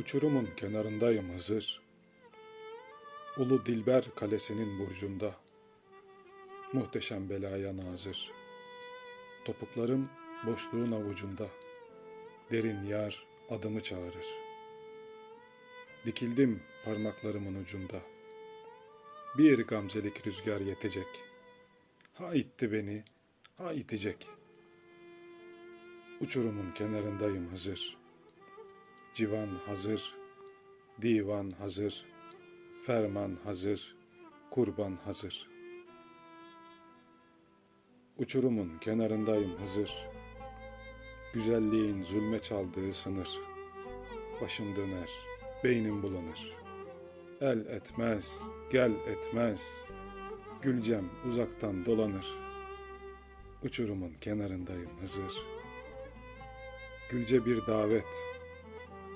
Uçurumun kenarındayım Hızır. Ulu Dilber kalesinin burcunda. Muhteşem belaya nazır. Topuklarım boşluğun avucunda. Derin yar adımı çağırır. Dikildim parmaklarımın ucunda. Bir gamzelik rüzgar yetecek. Ha itti beni, ha itecek. Uçurumun kenarındayım Hızır. Civan hazır, divan hazır, ferman hazır, kurban hazır. Uçurumun kenarındayım Hızır. Güzelliğin zulme çaldığı sınır. Başım döner, beynim bulanır. El etmez, gel etmez. Gülcem uzaktan dolanır. Uçurumun kenarındayım Hızır. Gülce bir davet,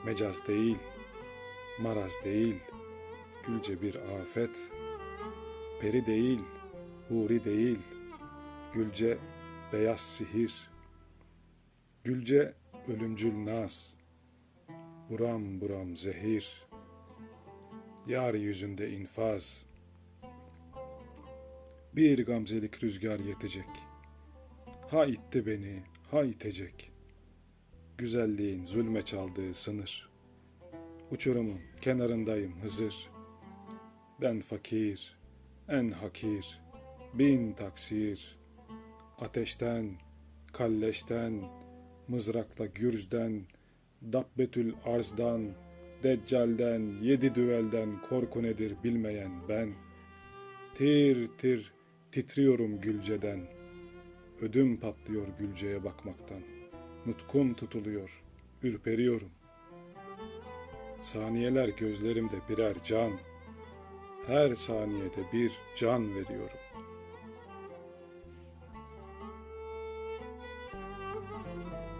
mecaz değil, maraz değil, gülce bir afet, peri değil, huri değil, gülce beyaz sihir, gülce ölümcül naz, buram buram zehir, yar yüzünde infaz, bir gamzelik rüzgar yetecek, ha itti beni, ha itecek.'' Güzelliğin zulme çaldığı sınır. Uçurumun kenarındayım Hızır. Ben fakir, en hakir, bin taksir. Ateşten, kalleşten, mızrakla gürzden, dabbetül arzdan, deccalden, yedi düvelden korku nedir bilmeyen ben. Tir tir titriyorum gülceden, ödüm patlıyor gülceye bakmaktan. Nutkum tutuluyor, ürperiyorum. Saniyeler gözlerimde birer can, her saniyede bir can veriyorum.